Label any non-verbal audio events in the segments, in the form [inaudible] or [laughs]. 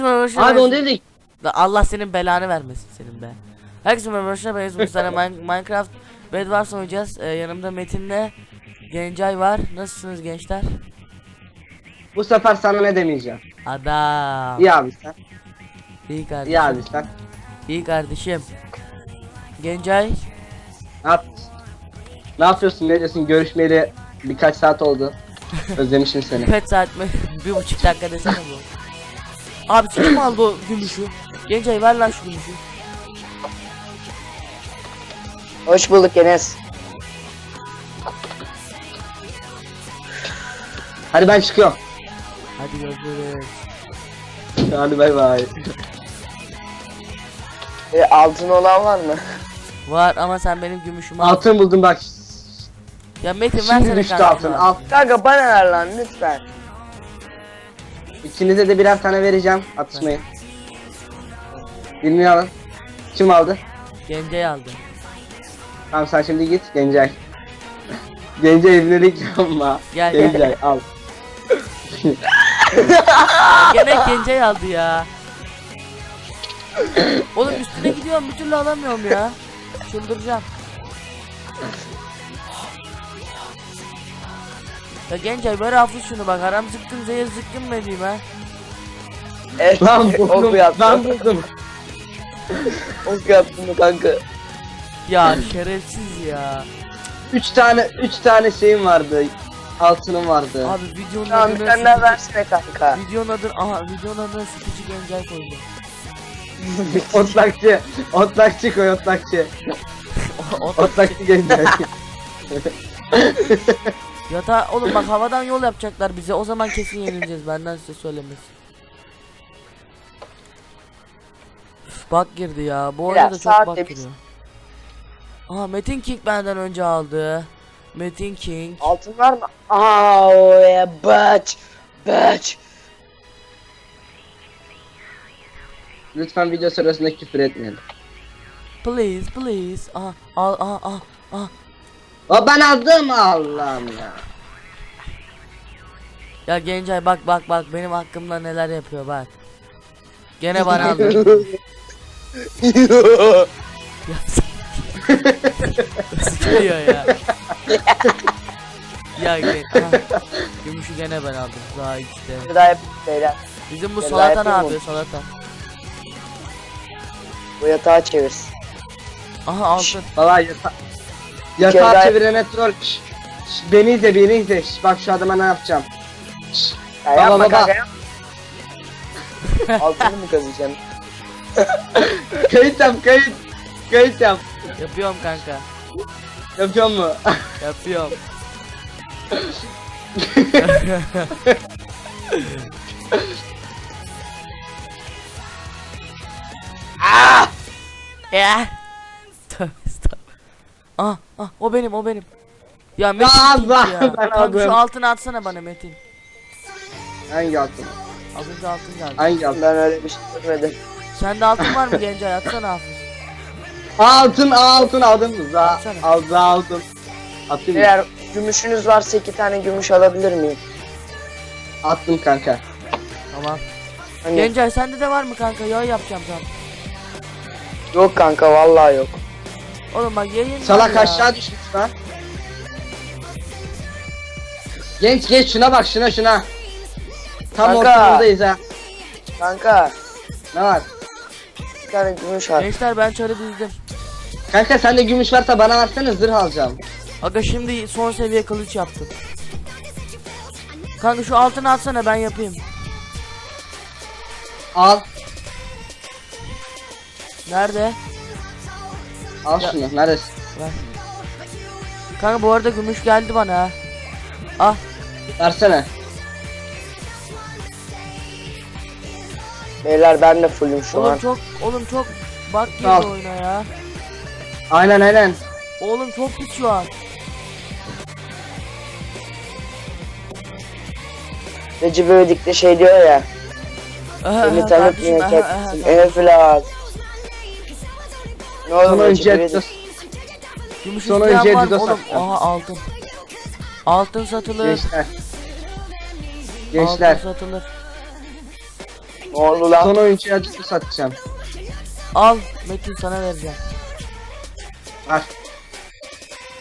Herkese merhaba arkadaşlar. Abi onu dedik. Da Allah senin belanı vermesin senin be. Herkese merhaba arkadaşlar. Ben Sana Min- Minecraft Bedwars oynayacağız. Ee, yanımda Metin'le Gencay var. Nasılsınız gençler? Bu sefer sana ne demeyeceğim. Adam. İyi abi sen. İyi kardeşim. İyi abi sen. İyi kardeşim. Gencay. Ne yap? Ne yapıyorsun? Ne diyorsun? Görüşmeyeli birkaç saat oldu. [laughs] Özlemişim seni. Pet saat mi? bir buçuk dakika desene bu. Abi kim aldı o gümüşü? Gencay ver lan şu gümüşü. Hoş bulduk Enes. Hadi ben çıkıyorum. Hadi görüşürüz. Hadi bay bay. E, altın olan var mı? Var ama sen benim gümüşümü al. Altın buldum bak. Ya Metin Şimdi versene düştü altın. Al. Kanka bana ver lan lütfen. İkinize de birer tane vereceğim. Atışmayın. Bilmiyorum. Kim aldı? Gencay aldı. Tamam sen şimdi git Gencay. [laughs] Gencay evlilik yapma. Gel. Gencay al. [laughs] Gene Gencay aldı ya. Oğlum üstüne gidiyorum bir türlü alamıyorum ya. Çıldıracağım. Ya Gencay böyle hafif şunu bak haram zıkkın zehir zıkkın mı diyeyim ha. Evet. Lan buldum. Ben buldum. Ok yaptım mı kanka? Ya şerefsiz ya. Üç tane, üç tane şeyim vardı. Altınım vardı. Abi videonun Tamam bir adına tane daha versene kanka. Videonun adını aha videonun adına sıkıcı Gencay koydu. [laughs] otlakçı. Otlakçı koy otlakçı. O- [laughs] o- Otlakçı Gencay. [laughs] Yatağa oğlum bak havadan yol yapacaklar bize o zaman kesin yenileceğiz benden size söylemesi. Üf, Bak girdi ya bu oyunda da çok bak de biz- giriyor. Aha Metin King benden önce aldı. Metin King. Altın var mı? Oh yeah bitch. Bitch. Lütfen video sırasında küfür etmeyin. Please please. Aha al aha aha. aha. O ben aldım Allah'ım ya. Ya Gencay bak bak bak benim hakkımda neler yapıyor bak. Gene bana aldı. [laughs] [laughs] ya ya? ya. Gümüşü gene ben aldım. Daha işte. Bir daha yapayım beyler. Bizim bu Ya salata ne yapayım yapıyor salata? Bu yatağı çevirsin. Aha altın. Valla yata yatağı daha- çevirene troll. Şş, şş, beni izle beni izle. Şş, bak şu adama ne yapacağım. Şş, Ya Baba, yapma baba. kanka yapma. Altını mı kazıyacaksın? [laughs] kayıt yap kayıt. Kayıt yap. Yapıyorum kanka. Yapıyor mu? Yapıyorum. [laughs] Ah! Ya. Ah ah o benim o benim. Ya Metin Allah, ya. ben Kanka aldım. şu altını atsana bana Metin. Hangi altın? Az önce altın geldi. Hangi altın? Ben öyle bir şey görmedim. Sende altın var mı Gencay atsana hafız. Altın altın aldın mı? Za Atsana. al za altın. Atayım mı? Eğer gümüşünüz varsa iki tane gümüş alabilir miyim? Attım kanka. Tamam. Hani Gencay sende de var mı kanka? Yağ yapacağım tam. yok kanka vallahi yok. Oğlum bak yayın Salak ya. aşağı düşmüş lan. Genç geç şuna bak şuna şuna. Tam Kanka. ortamındayız ha. Kanka Ne var? bir tane gümüş var. Gençler ben çarı dizdim. Kanka sende gümüş varsa bana versene zırh alacağım. Aga şimdi son seviye kılıç yaptım. Kanka şu altını atsana ben yapayım. Al. Nerede? Al Ya. şunu. Neredesin? Ver. Kanka bu arada gümüş geldi bana ha. Ah Versene. Beyler ben de fullüm şu oğlum an. çok oğlum çok bak Al. oyuna ya. Aynen aynen. Oğlum çok pis şu an. Recep İvedik de şey diyor ya. Kardeşim, aha, aha, kendisi. Enflas. Ne oldu Son önce? Gümüş Sonra isteyen önce var mı oğlum? Aha altın. Altın satılır. Gençler. Gençler. Altın satılır. Ne oldu lan? Son oyuncuya acısı satacağım. Al Metin sana vereceğim. Var.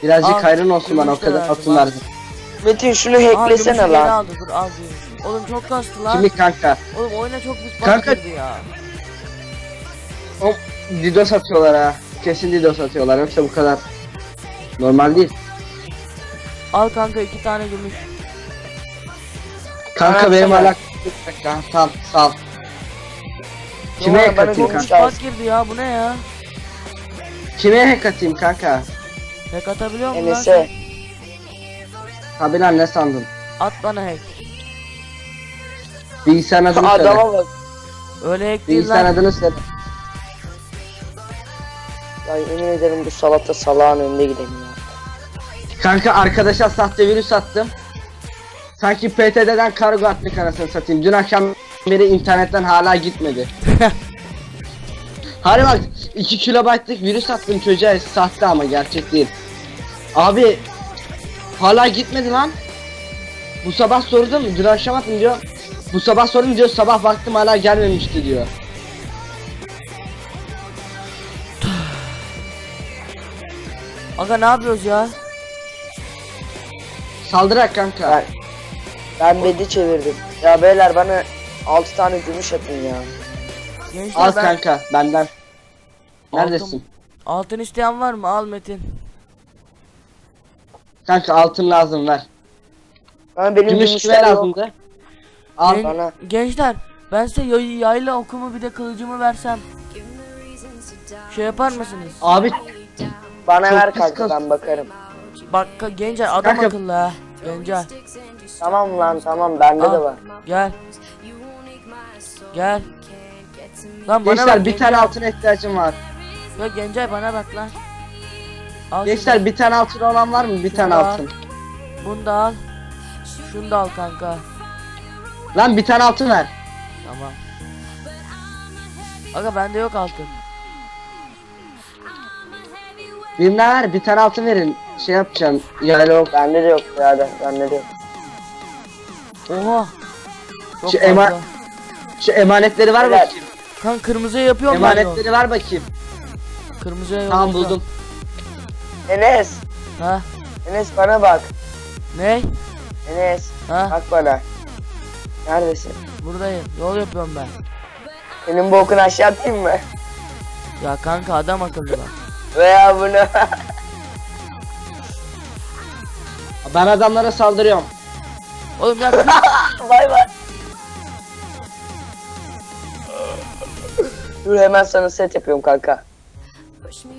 Birazcık Al, hayrın olsun bana o gümüş de kadar verdim, atın al. verdim. Metin şunu Aa, hacklesene lan. aldı dur al diyor. Oğlum çok kastı lan. Kimi kanka? Oğlum oyuna çok büyük bug Kanka- girdi ya. O Didos atıyorlar ha. Kesin Didos atıyorlar yoksa bu kadar normal değil. Al kanka iki tane gümüş. Kanka Bana benim atsana. hala kanka sal sal. Kime Yok, hack bana atayım gümüş kanka? Bug girdi ya bu ne ya? Kime hack atayım kanka? Hack atabiliyor musun lan? Enes'e. sen? Lan ne sandın? At bana hack. Bilgisayarın adını söyle. Adama bak. Öyle hack değil Bilgisayarın lan. adını söyle. Ya yemin ederim bu salata salağın önünde gidelim ya. Kanka arkadaşa sahte virüs attım. Sanki PTT'den kargo attık anasını satayım. Dün akşam beri internetten hala gitmedi. [laughs] Harbi bak 2 kilobaytlık virüs attım çocuğa sahte ama gerçek değil. Abi hala gitmedi lan. Bu sabah sordum dün akşam attım diyor. Bu sabah sordum diyor sabah baktım hala gelmemişti diyor. Aga ne yapıyoruz ya? Saldırak kanka. Ben, ben bedi çevirdim. Ya beyler bana 6 tane gümüş atın ya. Gençler Al ben kanka benden. Neredesin? altın isteyen var mı? Al Metin. Kanka altın lazım ver. Bana benim Gümüş kime lazımdı? Al. Gen- bana. Gençler ben size yay- yayla okumu bir de kılıcımı versem şey yapar mısınız? Abi Bana Çok ver pis kanka kız. ben bakarım. Bak ka- adam Kanka- akıllı ha. Gencer Tamam lan tamam bende de al var. gel. Gel. Lan bana gençler bak bir tane altına ihtiyacım var. Ya Gencer bana bak lan. Al Gençler şunu. bir tane altın olan var mı? Bir tane Şunu al. altın. Bunu da al. Şunu da al kanka. Lan bir tane altın ver. Tamam. Aga bende yok altın. Birine ver bir tane altın verin. Şey yapacağım. Yayla yok. Bende de yok birader bende de yok. Oha. Çok Şu fazla. ema- Şu emanetleri ver Evet. bakayım. Kan kırmızıya yapıyorum ben Emanetleri ver bakayım. Kırmızıya Tamam yollayacağım. buldum. Enes. Ha? Enes bana bak. Ne? Enes. Ha? Bak bana. Neredesin? Buradayım. Yol yapıyorum ben. Senin bu okunu aşağı atayım mı? Ya kanka adam akıllı bak. Veya bunu. [laughs] Ben adamlara saldırıyorum. Oğlum ya Bay [laughs] bay. Dur hemen sana set yapıyorum kanka.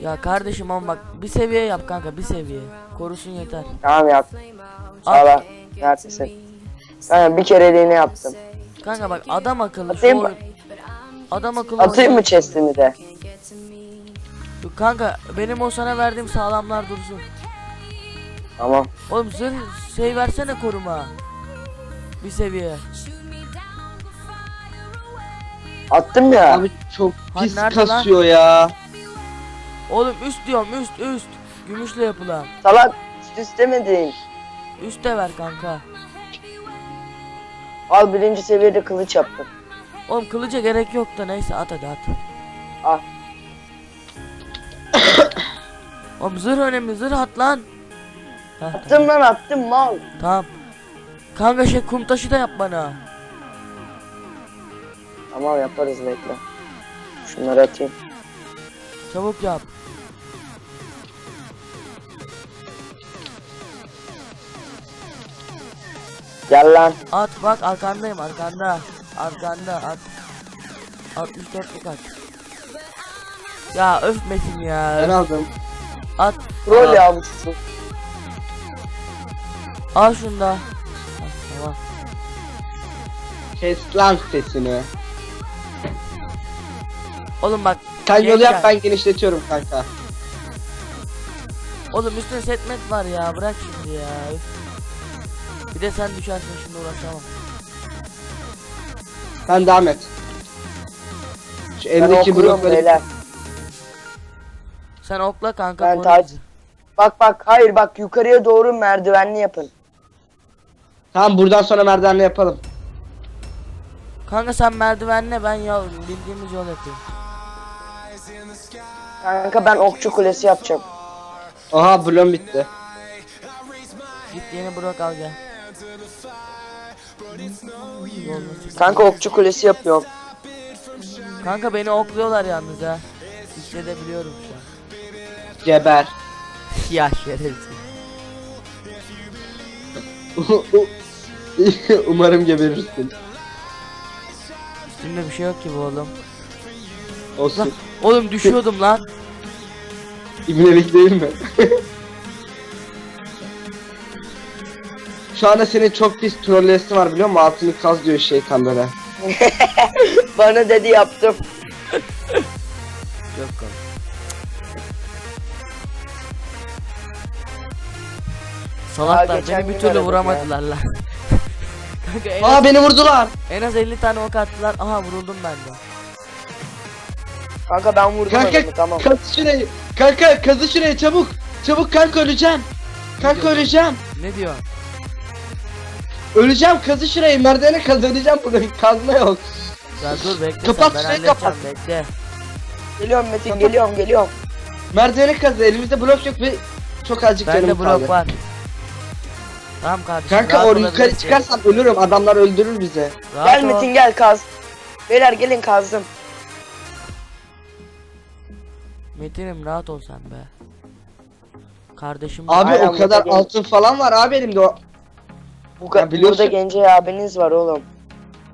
ya kardeşim ama bak bir seviye yap kanka bir seviye. Korusun yeter. Tamam yap. Al. Sağla. Neredesin? Ben bir kereliğini yaptım. Kanka bak adam akıllı. şu Atayım mı? oyun- Adam akıllı. Atayım mı chest'imi de? Kanka benim o sana verdiğim sağlamlar dursun. Tamam. Oğlum zırh şey versene koruma. Bir seviye. Attım ya. Abi çok Ha, pis nerede lan? kasıyor ya. Oğlum üst diyorum üst üst. Gümüşle yapılan. Salak. Üst istemedin. Üst de ver kanka. Al birinci seviyede kılıç yaptım. Oğlum kılıca gerek yok da neyse at hadi at. Al. Oğlum zırh önemli zırh at lan. Heh, tamam. Attım lan attım mal. tamam. Kanka şey kum taşı da yap bana. Tamam yaparız bekle. Şunları atayım. Çabuk yap. Gel lan. At bak arkandayım arkanda. Arkanda at. 64'lük at. Ya öf Metin Ben ya. aldım. At. Rol Al. ya bu çocuk. Al şunu da. Tamam. Kes lan sesini. Oğlum bak. Sen yolu yap ben genişletiyorum kanka. Oğlum üstüne setmet var ya bırak şimdi ya. Bir de sen düşersin şimdi uğraşamam. Sen devam et. Şu Ben eldeki okuyorum blokları beyler. Sen okla kanka. Ben bizi. Bak bak hayır bak yukarıya doğru merdivenli yapın. Tamam buradan sonra merdivenle yapalım. Kanka sen merdivenle ben yol bildiğimiz yol yapayım. Kanka ben okçu kulesi yapacağım. Oha blom bitti. Git yeni blok al gel. Kanka okçu kulesi yapıyorum. Kanka beni okluyorlar yalnız ha. Hissedebiliyorum. Geber. ya şerefsiz. [laughs] Umarım geberirsin. Üstümde bir şey yok ki bu oğlum. Lan, Olsun. oğlum düşüyordum lan. İbnelik değil mi? Şu anda senin çok pis trollesin var biliyor musun? Altını kaz diyor şeytan böyle. [laughs] Bana dedi yaptım. Yok oğlum. Salaklar geçen beni bir gün türlü aradık vuramadılar lan. [laughs] Kanka en az, Aa beni vurdular. en az 50 tane ok attılar. Aha vuruldum ben de. Kanka ben vurdum Kanka adamı tamam. kazı şurayı. Kanka kazı şurayı çabuk. Çabuk kanka öleceğim. Kanka diyorsun? öleceğim. Ne diyor? Öleceğim kazı şurayı. Merdivene kaz öleceğim bunu. Kazma yok. Ya dur bekle Kapat, sen ben şurayı halledeceğim kapat. bekle. Geliyorum Metin geliyorum geliyorum. Merdivene kazı. Elimizde blok yok ve çok azıcık Bende canım blok kaldı. var. Tamam kardeşim. Kanka rahat or yukarı olabilirsin. çıkarsam ölürüm. Adamlar öldürür bizi. Rahat Gel ol. Metin gel kaz. Beyler gelin kazdım. Metin'im rahat ol sen be. Kardeşim Abi Aynen, o kadar burada altın falan var abi elimde o. Bu Ya ka- biliyorsun- burada Gencay abiniz var oğlum.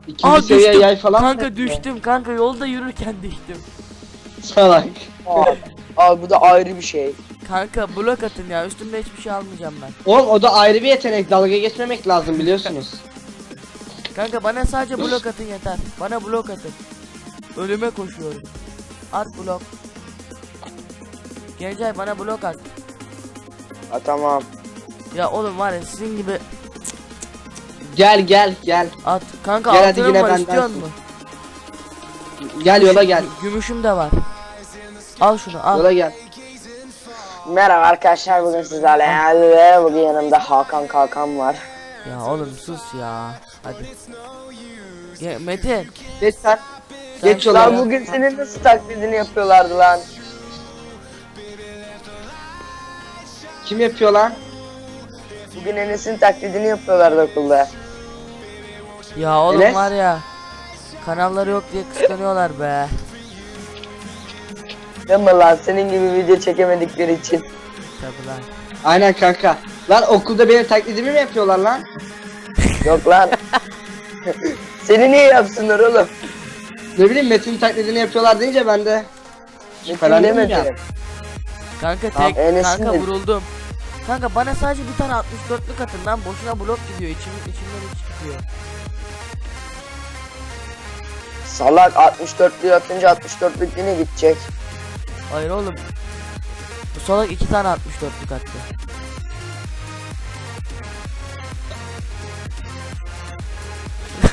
İkinci Aa seviye düştüm. yay falan. Kanka düştüm kanka yolda yürürken düştüm. Salak. Aa, Aa bu da ayrı bir şey. Kanka blok atın ya üstümde hiçbir şey almayacağım ben. Oğlum o da ayrı bir yetenek. Dalga geçmemek lazım biliyorsunuz. Kanka bana sadece blok atın yeter. Bana blok atın. Ölüme koşuyorum. At blok. Gencay bana blok at. Ha tamam. Ya oğlum var ya sizin gibi Gel gel gel. at. Kanka Gel hadi altınım yine var bendensin. istiyor musun? Gel yola gel. Gümüşüm de var. Al şunu al. Yola gel. Merhaba arkadaşlar bugün sizlerle bugün yanımda Hakan Kalkan var. Ya oğlum sus ya. Hadi. Ge- Metin. Geç sen. sen Geç şu- yola. Lan bugün senin nasıl taklidini yapıyorlardı lan? Kim yapıyor lan? Bugün Enes'in taklidini yapıyorlardı okulda. Ya oğlum Enes? var ya. Kanalları yok diye kıskanıyorlar be. Mi lan senin gibi video çekemedikleri için. Tabi lan. Aynen kanka. Lan okulda benim taklidimi mi yapıyorlar lan? Yok lan. Seni niye yapsınlar oğlum? Ne bileyim Metin taklidini yapıyorlar deyince ben de Metin Şüphelendim ya. Kanka Tamam, tek Enes'in kanka de- vuruldum. Kanka bana sadece bir tane 64'lük atın lan boşuna blok gidiyor içim içimden hiç gidiyor. Salak 64'lüğü atınca 64'lük yine gidecek. Hayır oğlum. Bu salak iki tane 64'lük attı.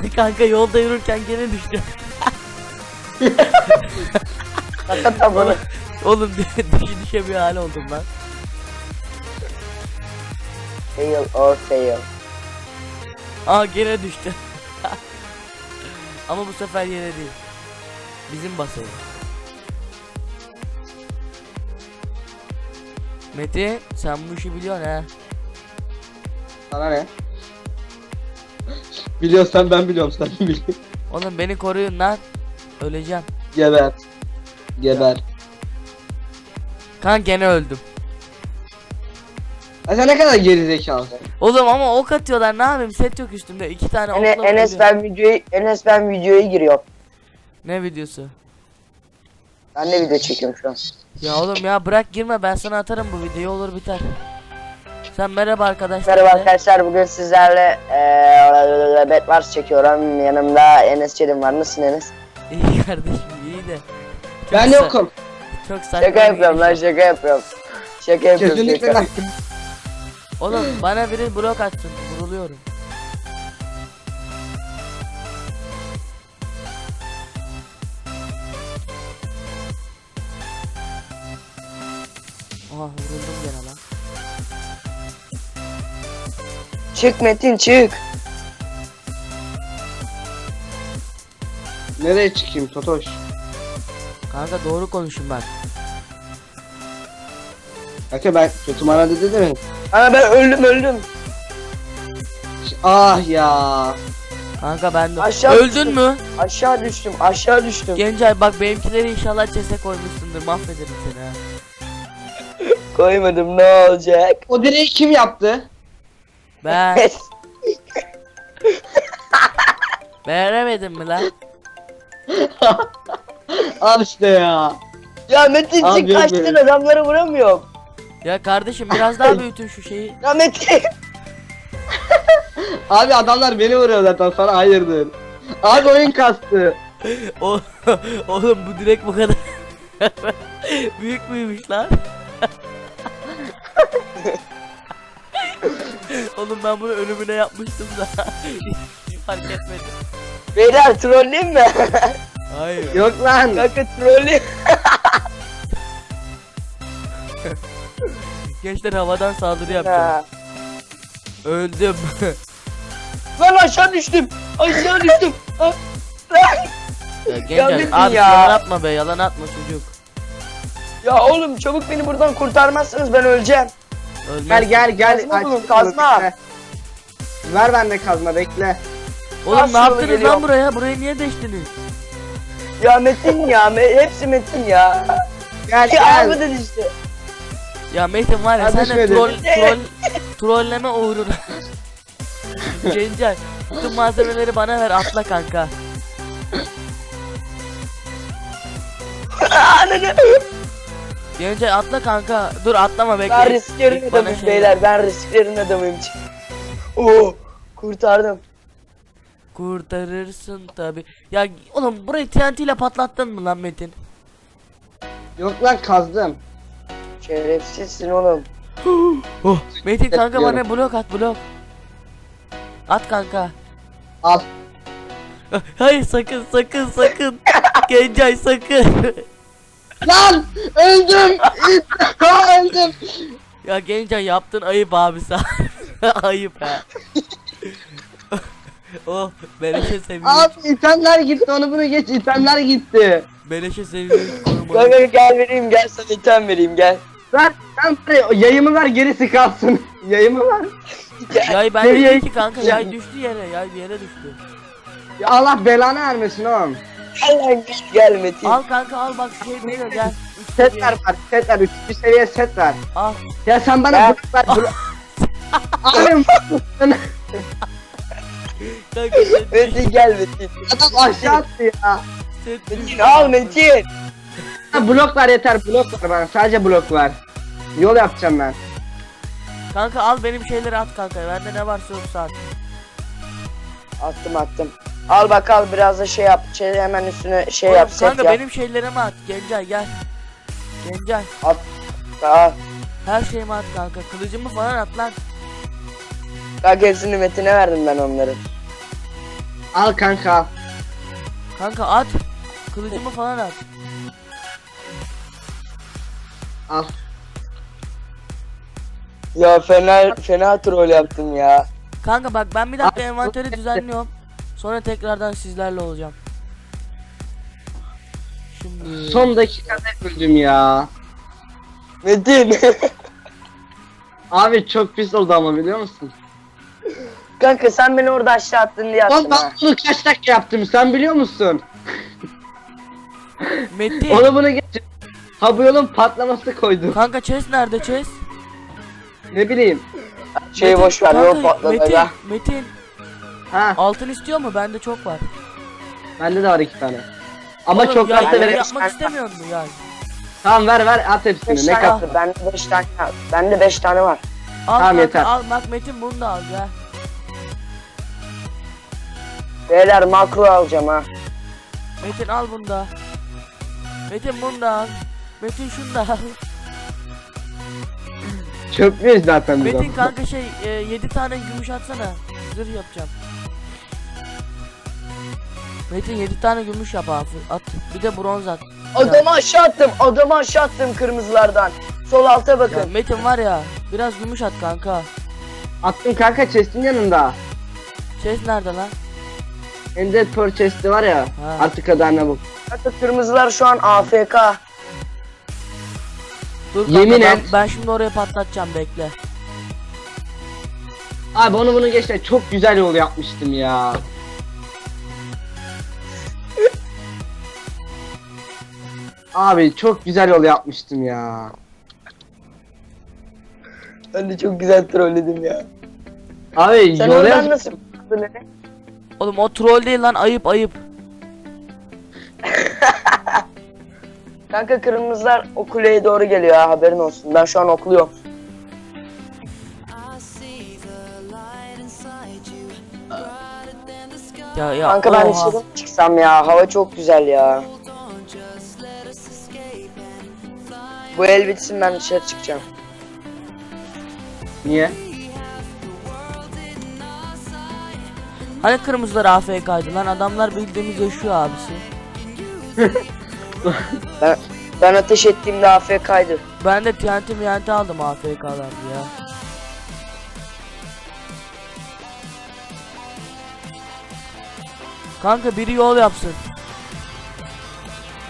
[laughs] Kanka yolda yürürken gene düştü. Hakikaten bunu. Oğlum [laughs] düşe düşe bir hal oldum lan. Fail or fail. Aa gene düştü. [laughs] Ama bu sefer yere değil. Bizim basayı. Mete sen bu işi biliyorsun ha. sana ne? Biliyorsan ben biliyorum sen biliyorsun. Oğlum beni koruyun lan. Öleceğim. Geber. Geber. Kan gene öldüm. Ya sen ne kadar geri zekalısın. Oğlum ama ok atıyorlar ne yapayım set yok üstümde iki tane Ene, okla Enes vuruyor. ben videoyu Enes ben videoya giriyorum. Ne videosu? Ben de video çekiyorum şu an. Ya oğlum ya bırak girme ben sana atarım bu videoyu olur biter. Sen merhaba arkadaşlar. Merhaba arkadaşlar bugün sizlerle eee Bed Wars çekiyorum. Yanımda Enes Çelim var. Nasılsın Enes? İyi kardeşim iyi de. Çok Ben sa- yokum. Çok saçma Şaka yapıyorum lan şaka yapıyorum. Şaka yapıyorum Kesinlikle şaka. Oğlum bana biri blok atsın vuruluyorum. Çık Metin çık. Nereye çıkayım Totoş? Kanka doğru konuşun bak. Kanka ben kötü mana dedi mi? Ana ben öldüm öldüm. Ah ya. Kanka ben de. Aşağı Öldün düştüm. mü? Aşağı düştüm aşağı düştüm. Gencay bak benimkileri inşallah çese koymuşsundur. Mahvederim seni ha. [laughs] Koymadım ne olacak? O direği kim yaptı? Ben [laughs] beğenemedin mi lan? [laughs] Al işte ya. ya Metin Abi kaçtın böyle. adamları vuramıyorum. Ya kardeşim biraz daha [laughs] büyütün şu şeyi. Ya Metin. Abi adamlar beni vuruyor zaten sana hayırdır. Abi oyun kastı. O, oğlum bu direkt bu kadar büyük müymüş lan? Oğlum ben bunu ölümüne yapmıştım da [laughs] fark etmedim. Beyler trolleyim mi? Hayır. Yok lan. Kanka trolleyim. [laughs] Gençler havadan saldırı. Ha. Öldüm. [laughs] Lan aşağı düştüm. Aşağı düştüm. Ah, ya Gençler abi ya. yalan atma be yalan atma çocuk. Ya oğlum çabuk beni buradan kurtarmazsanız ben öleceğim. Ölmez. Gel gel gel. Kazma bulun, şunu, kazma. bekle. Ver bende kazma bekle. Oğlum ne yaptınız geliyor. lan buraya? Burayı niye deştiniz? Ya Metin ya me- hepsi Metin ya. Gel Ya bu gel. da işte. Ya Metin var ya sen de troll, [laughs] troll, trolleme uğruna. Gencay bütün malzemeleri bana ver atla kanka. Ananı. Gencay atla kanka. Dur atlama bekle. Ben risklerin adamıyım şey beyler. Ben risklerin adamıyım. Oo kurtardım. Kurtarırsın tabi. Ya oğlum burayı TNT ile patlattın mı lan Metin? Yok lan kazdım. Şerefsizsin oğlum. [gasps] Oh. Metin kanka bana blok at blok. At kanka. Al. [laughs] Hayır sakın sakın sakın. [laughs] Gencay sakın. Lan öldüm. [laughs] öldüm. ya Gencay yaptın ayıp abi sen. [laughs] ayıp ha. [laughs] oh beleşe seviyor. Abi itemler gitti onu bunu geç itemler gitti. Beleşe korumayı. Kanka gel vereyim gel sana item vereyim gel. Ver sen buraya, yayımı ver gerisi kalsın. Yayımı ver. Gel. Yay ben Nereye değil ki kanka yay düştü yere yay yere düştü. Ya Allah belanı vermesin oğlum. Gel lan gel, gel Metin. Al kanka al bak şey veriyor gel. Üç Set seviye. ver var set ver. Üçüncü seviye set ver. Al. Ya sen bana Ver. blok ver. Blok. Abi [laughs] Kanka set, Metin gel Metin. adam aşağı attı ya. set Metin al Metin. Ha, blok ver yeter blok ver bana sadece blok ver. Yol yapacağım ben. Kanka al benim şeyleri at kanka. Bende ne varsa yoksa at. Attım attım. Al bak al biraz da şey yap. Şey hemen üstüne şey Oğlum, yap set kanka yap. benim şeylerimi at. Gencay gel. Gencay Al. her şeyimi at kanka. Kılıcımı falan at lan. Bak hepsini Metin'e verdim ben onları. Al kanka al. Kanka at. Kılıcımı falan at. Al. Ya fena fena troll yaptım ya. Kanka bak ben bir dakika envanteri düzenliyorum. Sonra tekrardan sizlerle olacağım. Şimdi Son dakikada öldüm ya. Metin. [laughs] Abi çok pis oldu ama biliyor musun? Kanka sen beni orada aşağı attın diye attın ha. ben bunu kaç dakika yaptım sen biliyor musun? Metin. Onu bunu geç. Ha bu yolun patlaması koydum. Kanka chest nerede chest? Ne bileyim. Şeyi Metin, boş ver kanka, yol patladı Metin, ya. Metin Ha altın istiyor mu? Bende çok var. bende de var iki tane. Ama Oğlum, çok ya, varsa yay verelim. yapmak istemiyor musun ya? Tamam ver ver at hepsini. 5 Ne tane var. Bende 5 tane Bende 5 tane var. Al Tamam, kanka yeter. al bak Metin bunu da al ya. Beyler makro alacağım ha. Metin al bunu da. Metin bunu da al. Metin şunu da al. Çöplüyoruz zaten biz. Metin kanka şey 7 tane gümüş atsana. Zırh yapacağım. Metin 7 tane gümüş yap abi. At. Bir de bronz at. Adamı aşağı attım. Adamı aşağı attım kırmızılardan. Sol alta Ya bakın. Metin var ya biraz gümüş at kanka. Attım kanka chest'in yanında. Chest nerede lan? Ender Pearl chest'i var ya. Ha. Artık kadarına bu. Kanka kırmızılar şu an AFK. Dur kanka, Yemin ben, et. ben şimdi oraya patlatacağım bekle. Abi onu bunu geçti. Çok güzel yol yapmıştım ya. Abi çok güzel yol yapmıştım ya. Ben de çok güzel trolledim ya. Abi Sen yol oradan yap- nasıl yaptın? Oğlum o troll değil lan ayıp ayıp. [laughs] Kanka kırmızılar o kuleye doğru geliyor ha haberin olsun. Ben şu an okluyorum. Ya ya Kanka ben oha. içeri çıksam ya. Hava çok güzel ya. Bu el bitsin ben dışarı çıkacağım. Niye? Hani kırmızılar AFK'ydı lan adamlar bildiğimiz yaşıyor abisi. [laughs] Ben, ben ateş ettiğimde AFK'ydı. Ben de TNT MNT aldım AFK'lardı ya. Kanka biri yol yapsın.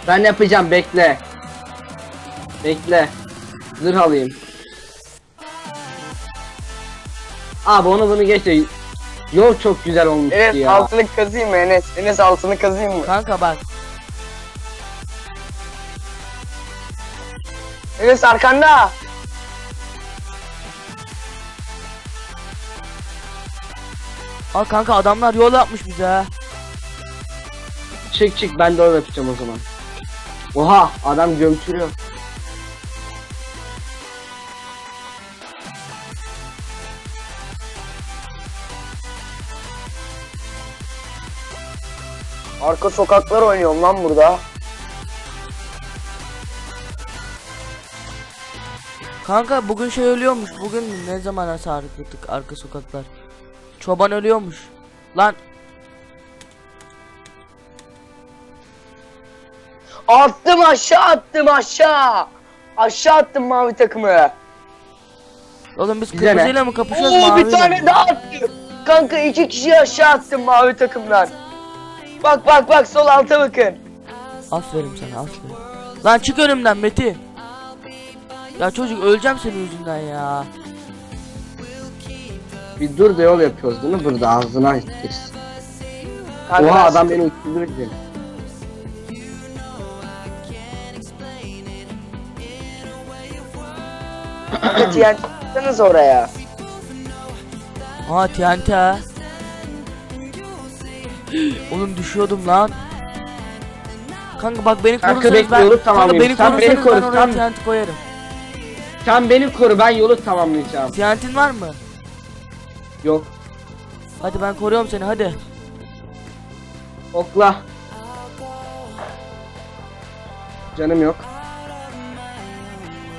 Ben yapacağım bekle. Bekle. Zırh alayım. Abi onu bunu geç de Yol çok güzel olmuştu Enes ya. altını kazıyım mı Enes? Enes altını kazıyım mı? Kanka bak. Enes arkanda. Al kanka adamlar yol yapmış bize ha. Çık çık ben de öyle yapacağım o zaman. Oha adam gömçürüyor. Arka sokaklar oynuyorum lan burada. Kanka bugün şey ölüyormuş. Bugün ne zaman gittik arka sokaklar. Çoban ölüyormuş. Lan Attım aşağı attım aşağı. Aşağı attım mavi takımı. oğlum biz kırmızıyla mı kapışıyoruz Oo maviyle bir tane daha attım. Kanka iki kişi aşağı attım mavi takımdan. Bak bak bak sol alta bakın. Aferin sana aferin. Lan çık önümden Metin. Ya çocuk öleceğim senin yüzünden ya. Bir dur da yol yapıyoruz değil mi burada ağzına ittirsin. Kanka Oha ben adam beni uçurdu Kanka TNT attınız oraya. Aa TNT ha. Oğlum düşüyordum lan. Kanka bak beni Kanka korursanız ben bekliyorum, Kanka beni sen beni korursanız ben koru, oraya sen- TNT koyarım. Sen beni koru ben yolu tamamlayacağım. TNT'in var mı? Yok. Hadi ben koruyorum seni hadi. Okla. Canım yok.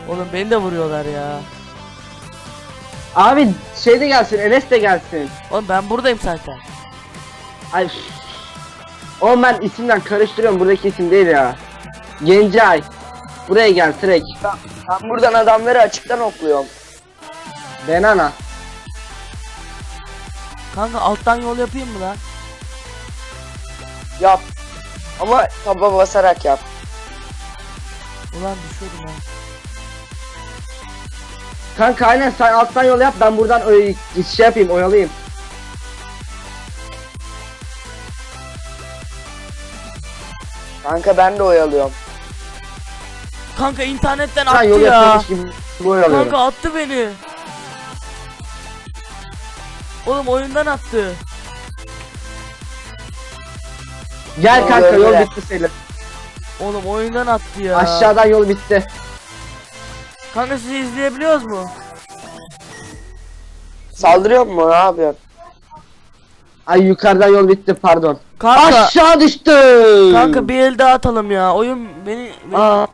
Oğlum beni de vuruyorlar ya. Abi şey de gelsin Enes de gelsin. Oğlum ben buradayım zaten. Ay. Oğlum ben isimden karıştırıyorum buradaki isim değil ya. Gencay. Buraya gel direkt. Ben buradan adamları açıktan okluyorum. Benana. Kanka alttan yol yapayım mı lan? Yap. Ama taba basarak yap. Ulan düşüyordum ya. Kanka aynen sen alttan yol yap ben buradan öyle şey yapayım oyalayayım. Kanka ben de oyalıyorum. Kanka internetten Sen attı yol ya. yapıyormuş gibi oyalıyorum. Kanka attı beni. Oğlum oyundan attı. Gel kanka yol bitti senin. Oğlum oyundan attı ya. Aşağıdan yol bitti. Kanka sizi izleyebiliyoruz mu? Saldırıyor mu? Ne yapıyorsun? Ay yukarıdan yol bitti pardon. Kanka. Aşağı düştü. Kanka bir el daha atalım ya. Oyun beni, beni Aa,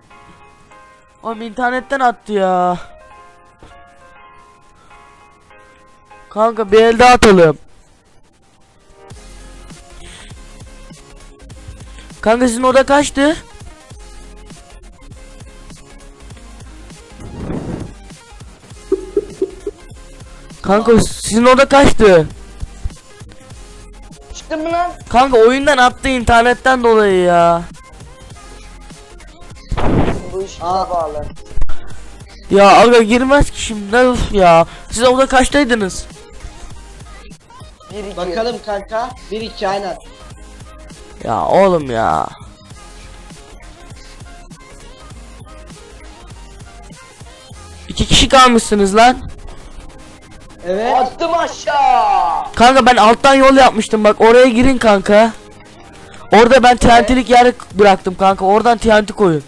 Oğlum internetten attı ya. Kanka bir el daha atalım. Kanka sizin oda kaçtı? Kanka sizin oda kaçtı? Mı lan? Kanka oyundan attı internetten dolayı ya. Bu iş Aa. bağlı. Ya aga girmez ki şimdi öf ya. Siz orada kaçtaydınız? 1 2. Bakalım kanka. 1-2 aynen. Ya oğlum ya. İki kişi kalmışsınız lan. Evet. Attım aşağı. Kanka ben alttan yol yapmıştım bak oraya girin kanka. Orada ben TNT'lik yer bıraktım kanka oradan TNT koyun.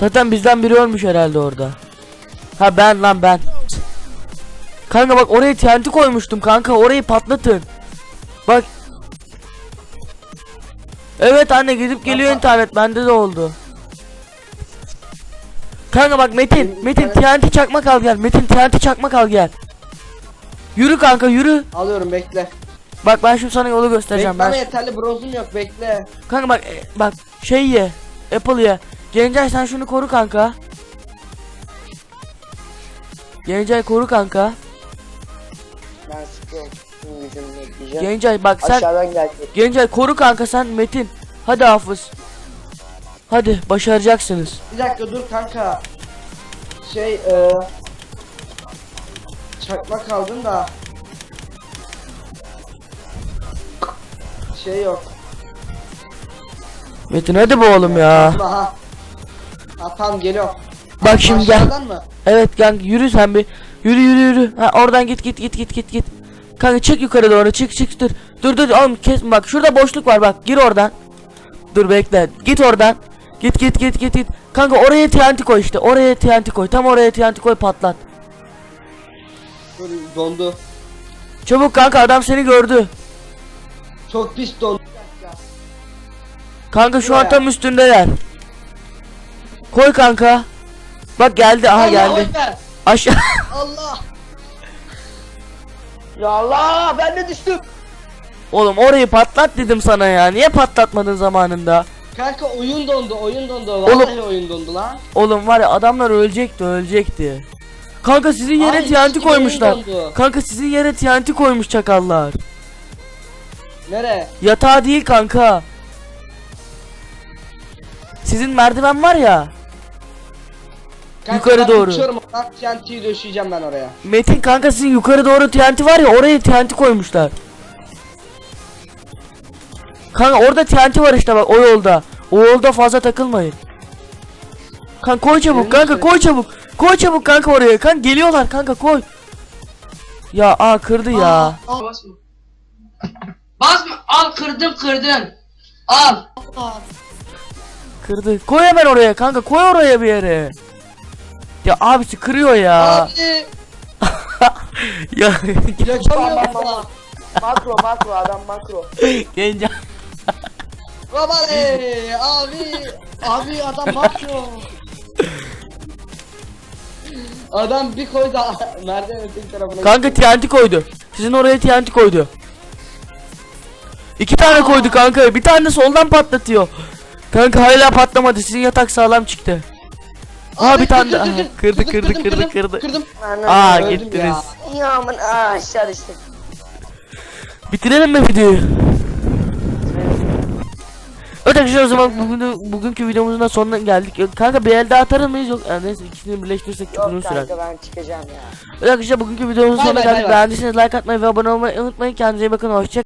Zaten bizden biri ölmüş herhalde orada. Ha ben lan ben. Kanka bak oraya TNT koymuştum kanka orayı patlatın. Bak. Evet anne gidip geliyor internet bende de oldu. Kanka bak Metin, Metin TNT çakmak al gel. Metin TNT çakmak al gel. Yürü kanka yürü. Alıyorum bekle. Bak ben şimdi sana yolu göstereceğim. Bekle ama Ben yeterli bronzum yok bekle. kanka bak e, bak şey ye. Apple ye. Gencay sen şunu koru kanka. Gencay koru kanka. Ben sıkıyorum. Gencay bak sen Aşağıdan gelecek. Gencay koru kanka sen Metin. Hadi Hafız. Hadi başaracaksınız. Bir dakika dur kanka. Şey e, çakma kaldım da. Şey yok. Metin hadi be oğlum ya. Aha. Ha tamam geliyorum. Bak şimdi gel. Mı? Evet kanka yürü sen bir. Yürü yürü yürü. Ha oradan git git git git git git. Kanka çık yukarı doğru çık çık dur. Dur dur oğlum kes bak şurada boşluk var bak gir oradan. Dur bekle. Git oradan. Git git git git git. Kanka oraya TNT koy işte. Oraya TNT koy. Tam oraya TNT koy patlat. Dur dondu. Çabuk kanka adam seni gördü. Çok pis dondu. Kanka şu an tam üstündeler. Koy kanka. Bak geldi aha Allah geldi. Ekber. Aşağı. [laughs] Allah. Ya Allah ben de düştüm. Oğlum orayı patlat dedim sana ya. Niye patlatmadın zamanında? Kanka oyun dondu oyun dondu. Vallahi oyun dondu lan. Oğlum var ya adamlar ölecekti ölecekti. Kanka sizin yere Ay, TNT koymuşlar. oyun dondu. Kanka sizin yere TNT koymuş çakallar. Nere? Yatağa değil kanka. Sizin merdiven var ya. Kanka Yukarı ben doğru. Uçuyorum TNT'yi döşeyeceğim ben oraya. Metin kanka sizin yukarı doğru TNT var ya oraya TNT koymuşlar. Kanka orada TNT var işte bak o yolda. O yolda fazla takılmayın. Kanka koy çabuk kanka koy çabuk. Koy çabuk kanka oraya. Kanka geliyorlar kanka koy. Ya aa kırdı ya. Aa, al. Basma. Basma. Al kırdın kırdın. Al. Kırdı. Koy hemen oraya kanka koy oraya bir yere. Ya abisi kırıyor ya. Abi. [laughs] ya. Makro makro adam makro. genç Babale abi. Abi adam bakıyor. Adam bir koydu [laughs] merdiven öteki tarafına. Kanka TNT koydu. Sizin oraya TNT koydu. İki tane koydu kanka. Bir tane de soldan patlatıyor. Kanka hala patlamadı. Sizin yatak sağlam çıktı. Aa bir tane daha. Kırdı kırdı kırdı kırdı. Kırdım. Aa gittiniz. ya. Ya aman aa aşağı düştüm. Bitirelim mi videoyu? Evet arkadaşlar o zaman bugün, bugünkü videomuzun da sonuna geldik. Kanka bir el daha atar mıyız? Yok yani neyse ikisini birleştirirsek çok uzun Yok sürer. kanka ben çıkacağım ya. Evet arkadaşlar bugünkü videomuzun Bay sonuna bay, bay geldik. bay. Beğendiyseniz like atmayı ve abone olmayı unutmayın. Kendinize iyi bakın. Hoşça